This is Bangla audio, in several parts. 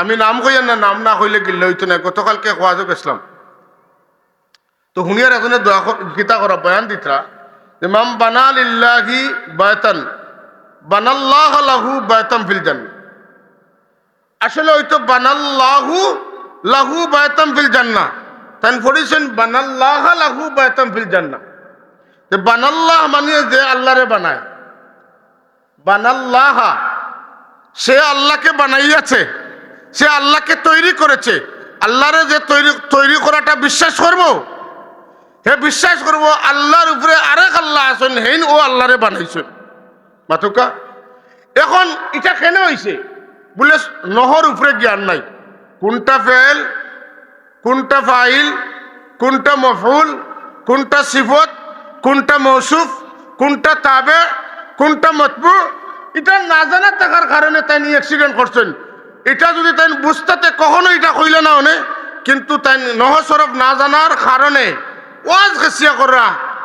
আমি নাম কইয়ার না নাম না কইলে গিল্লে হইতো না, গতকালকে খোয়াজও গেছিলাম তো হুনিয়ার এজনে দোয়া গীতা করা বয়ান দিতরা যে মাম বানাল ইল্লাহি বায়তান বানাল্লাহ লাহু বায়তাম ফিল জান্নাহ আসলে হয়তো বানাল্লাহু লাহু বায়তাম ফিল জান্নাহ। তান পড়েছেন, বানাল্লাহ লাহু বায়তাম ফিল জান্নাহ। যে বানাল্লাহ মানে যে আল্লাহরে বানায়। বানাল্লাহ, সে আল্লাহকে বানাইয়াছে। সে আল্লাহকে তৈরি করেছে। আল্লাহরে যে তৈরি তৈরি করাটা বিশ্বাস করব? হে বিশ্বাস করব, আল্লাহর উপরে আরেক আল্লাহ আছেন হেন ও আল্লাহরে বানাইছেন। মাতুকা, এখন এটা কেন হয়েছে বলে নহর উপরে জ্ঞান নাই। কোনটা ফেল, কোনটা ফাইল, কোনটা মফুল কোনটা সিফত, কোনটা মৌসুফ কোনটা তাবে, কোনটা মতবু, এটা না জানা থাকার কারণে তাই অ্যাক্সিডেন্ট করছেন। এটা যদি তাই বুঝতে কখনো এটা কইলে না অনে কিন্তু তাই নহসরফ না জানার কারণে ওয়াজ খেসিয়া করা,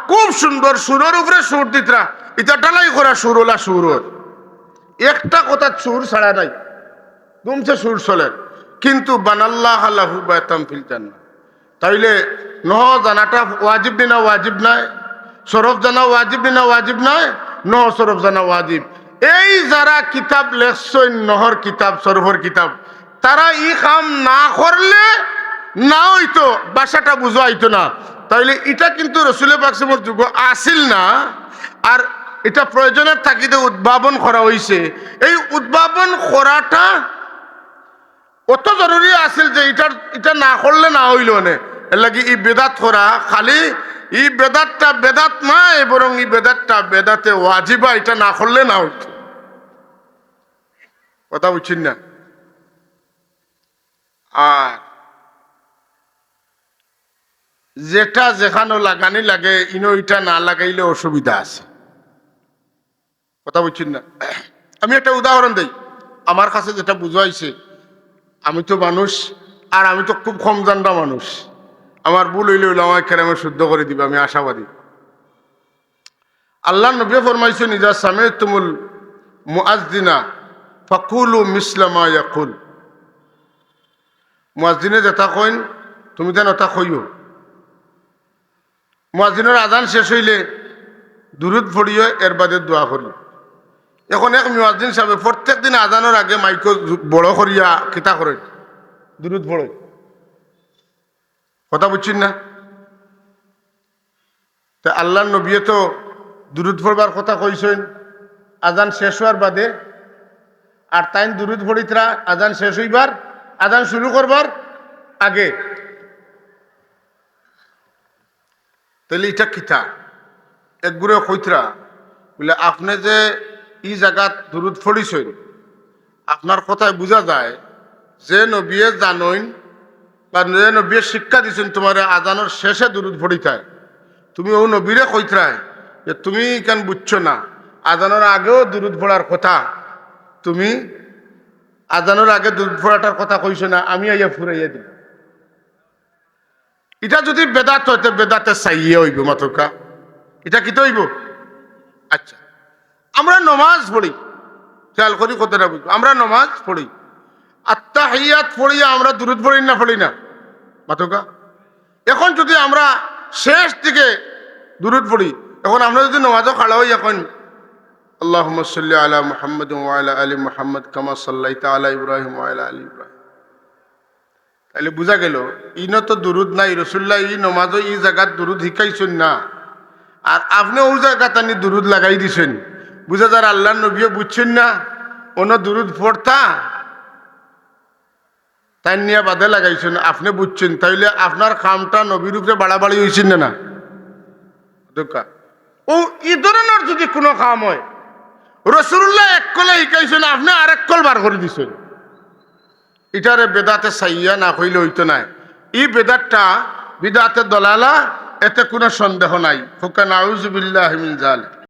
খুব সুন্দর সুরের উপরে সুর দিতরা এটা ডালাই করা সুর ওলা সুর একটা কথা সুর ছাড়া নাই, দুমছে সুর চলে। কিন্তু বানাল্লাহ আল্লাহু বায়তাম ফিল জান্নাহ। তাইলে নহ জানাটা ওয়াজিব দিনা ওয়াজিব নাই, সরফ জানা ওয়াজিব দিনা ওয়াজিব নাই নহ সরফ জানা ওয়াজিব। এই যারা কিতাব লেখছেন নহর কিতাব সরফর কিতাব, তারা ই কাম না করলে না হইতো বাসাটা বুঝো হইতো না। তাইলে এটা কিন্তু রসুলের বাকসিমর যুগ আসিল না, আর এটা প্রয়োজনের থাকিতে উদ্ভাবন করা হয়েছে এই উদ্ভাবন করাটা অত জরুরি আছিল যে এটার, এটা না করলে না হইল নে। এর লাগি ই বেদাত করা, খালি ই বেদাতটা বেদাত নাই, বরং ই বেদাতটা বেদাতে ওয়াজিবা, এটা না করলে না হইত। কথা বুঝছেন না। আর যেটা যেখানে লাগানি লাগে, ইনো এটা না লাগাইলে অসুবিধা আছে। কথা বুঝছেন না। আমি একটা উদাহরণ দেই। আমার কাছে যেটা বুঝাইছে, আমি তো মানুষ, আর আমি তো খুব কম জানবা মানুষ। আমার ভুল হইলে হইলে আমার কেরামে শুদ্ধ করে দিবে, আমি আশাবাদী। আল্লাহ নবী ফরমাইছে নিজা সামে তুমুল মুআজদিনা ফাকুলু মিসলামা ইয়াকুল। মুআজদিনে যেটা কইন, তুমি যেন ওটা কইও। মুআজদিনের আজান শেষ হইলে দুরুদ ফড়িও এর বাদে দোয়া করি এখন এক মুয়াজ্জিন সাহেব প্রত্যেক দিন আজানোর আগে মাইক বড় করিয়া কিতা করে দুরুদ পড়ে। কথা বুঝছেন না? তা আল্লাহ নবীয়ে তো দুরুদ পড়বার কথা কইছেন। আজান শেষ হওয়ার বাদে আর তাইন দুরুদ পড়িতরা, আজান শেষ হইবার, আজান শুরু করবার আগে। তাহলে এটা কিতা? একগুড়ে কইতরা, বলে, আপনি যে ই জায়গাত দুরুদ ফড়িছেন আপনার কথায় বোঝা যায় যে নবীয়ে জানইন বা যে নবীয়ে শিক্ষা দিছেন তোমার আজানোর শেষে দুরুদ ফড়িতায় তুমি ও নবীরে কইতরায় যে, তুমি কেন বুঝছ না? আজানোর আগেও দুরুদ পড়ার কথা তুমি আজানোর আগে দুরুদ পড়াটার কথা কইছো না, আমি আইয়া ফুরাইয়া দিই এটা যদি বেদাত হইতে বেদাতে চাইয়ে হইব মাতকা। এটা কি তো হইব? আচ্ছা আমরা নমাজ পড়ি। খেয়াল করি কতটা বুঝব। আমরা নমাজ পড়ি। আত্মা হাইয়াত পড়িয়া আমরা দূরত পড়ি না পড়ি না? মাতকা, এখন যদি আমরা শেষ দিকে দূরত পড়ি, এখন আমরা যদি নমাজও খাড়া হই, এখন আল্লাহ সাল্লি আলা মুহাম্মদ ওয়ালা আলী মুহাম্মদ কামা সাল্লাই তালা ইব্রাহিম ওয়ালা আলী ইব্রাহিম তাহলে বুঝা গেল ইনো তো দুরুদ নাই রসুল্লাহ ই নমাজও ই জায়গাত দুরুদ শিকাইছেন না। আর আপনি ও জায়গাত আনি দুরুদ লাগাই দিছেন। বুঝা যার আল্লাহ নবীও বুঝছেন না অন্য দুরুদ পড়তা? তাই নিয়ে বাদে লাগাইছেন, আপনি বুঝছেন, তাইলে আপনার কামটা নবীর উপরে বাড়াবাড়ি হয়েছেন না না? ও, ই ধরনের যদি কোনো কাম হয় রসুল্লাহ এক কলে শিকাইছেন আপনি আরেক কল বার করে দিছেন। এটারে বেদাতে সাইয়া না হইলে হইতো নাই এই বেদাতটা বিদাতে দলালা, এতে কোনো সন্দেহ নাই। হুকা নাউজ বিল্লাহ জালিক